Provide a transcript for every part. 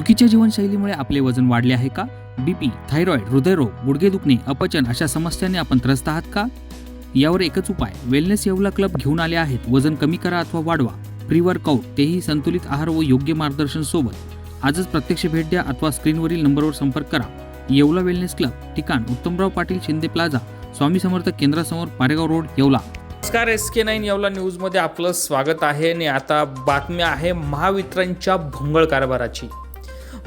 चुकीच्या जीवनशैलीमुळे आपले वजन वाढले आहे का? बीपी थायरॉईड हृदयरोग गुडघे दुखणे अपचन अशा समस्यांनी आपण त्रस्त आहात का? यावर एकच उपाय वेलनेस येवला क्लब घेऊन आले आहेत. वजन कमी करा अथवा वाढवा. प्री वर्कआउट तेही संतुलित आहार व योग्य मार्गदर्शन सोबत. आजच प्रत्यक्ष भेट द्या अथवा स्क्रीनवरील नंबरवर संपर्क करा. येवला वेलनेस क्लब ठिकाण उत्तमराव पाटील शिंदे प्लाझा स्वामी समर्थ केंद्रासमोर पारेगाव रोड येवला. नमस्कार एस के नाईन येवला न्यूजमध्ये आपलं स्वागत आहे आणि आता बातमी आहे महावितरणच्या भोंगळ कारभाराची.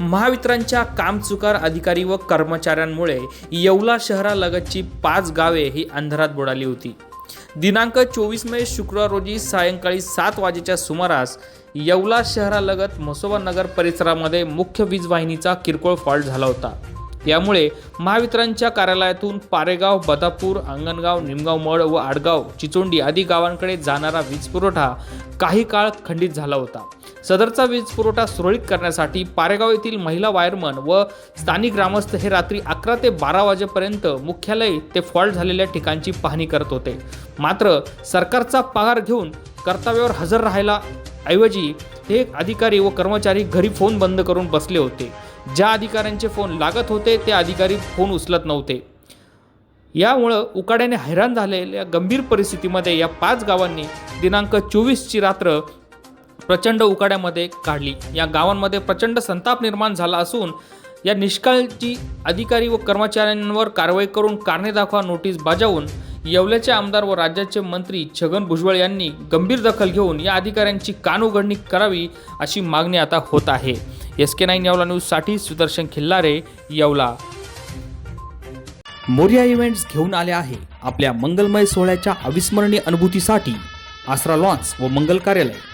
महावितरणच्या कामचुकार अधिकारी व कर्मचाऱ्यांमुळे येवला शहरालगतची पाच गावे ही अंधारात बुडाली होती. दिनांक चोवीस मे शुक्रवार रोजी सायंकाळी सात वाजेच्या सुमारास येवला शहरालगत म्हसोबा नगर परिसरामध्ये मुख्य वीज वाहिनीचा किरकोळ फॉल्ट झाला होता. यामुळे महावितरणच्या कार्यालयातून पारेगाव बदापूर अंगणगाव निमगाव मड व आडगाव चिचोंडी आदी गावांकडे जाणारा वीज पुरवठा काही काळ खंडित झाला होता. सदरचा वीज पुरवठा सुरळीत करण्यासाठी पारेगाव येथील महिला वायरमन व स्थानिक ग्रामस्थ हे रात्री अकरा ते बारा वाजेपर्यंत मुख्यालय ते फॉल्ट झालेल्या ठिकाणची पाहणी करत होते. मात्र सरकारचा पगार घेऊन कर्तव्यावर हजर राहायला ऐवजी हे अधिकारी व कर्मचारी घरी फोन बंद करून बसले होते. ज्या अधिकाऱ्यांचे फोन लागत होते ते अधिकारी फोन उचलत नव्हते. यामुळं उकाड्याने हैराण झालेल्या गंभीर परिस्थितीमध्ये या पाच गावांनी दिनांक चोवीसची रात्र प्रचंड उकाड्यामध्ये काढली. या गावांमध्ये प्रचंड संताप निर्माण झाला असून या निष्काळजी अधिकारी व कर्मचाऱ्यांवर कारवाई करून कारणे दाखवा नोटीस बजावून येवल्याचे आमदार व राज्याचे मंत्री छगन भुजबळ यांनी गंभीर दखल घेऊन या अधिकाऱ्यांची कानउघडणी करावी अशी मागणी आता होत आहे. एस के नाईन येवला न्यूजसाठी सुदर्शन खिल्लारे येवला. मोर्या इव्हेंट्स घेऊन आले आहे. आपल्या मंगलमय सोहळ्याच्या अविस्मरणीय अनुभूतीसाठी आसरा लॉन्स व मंगल कार्यालय.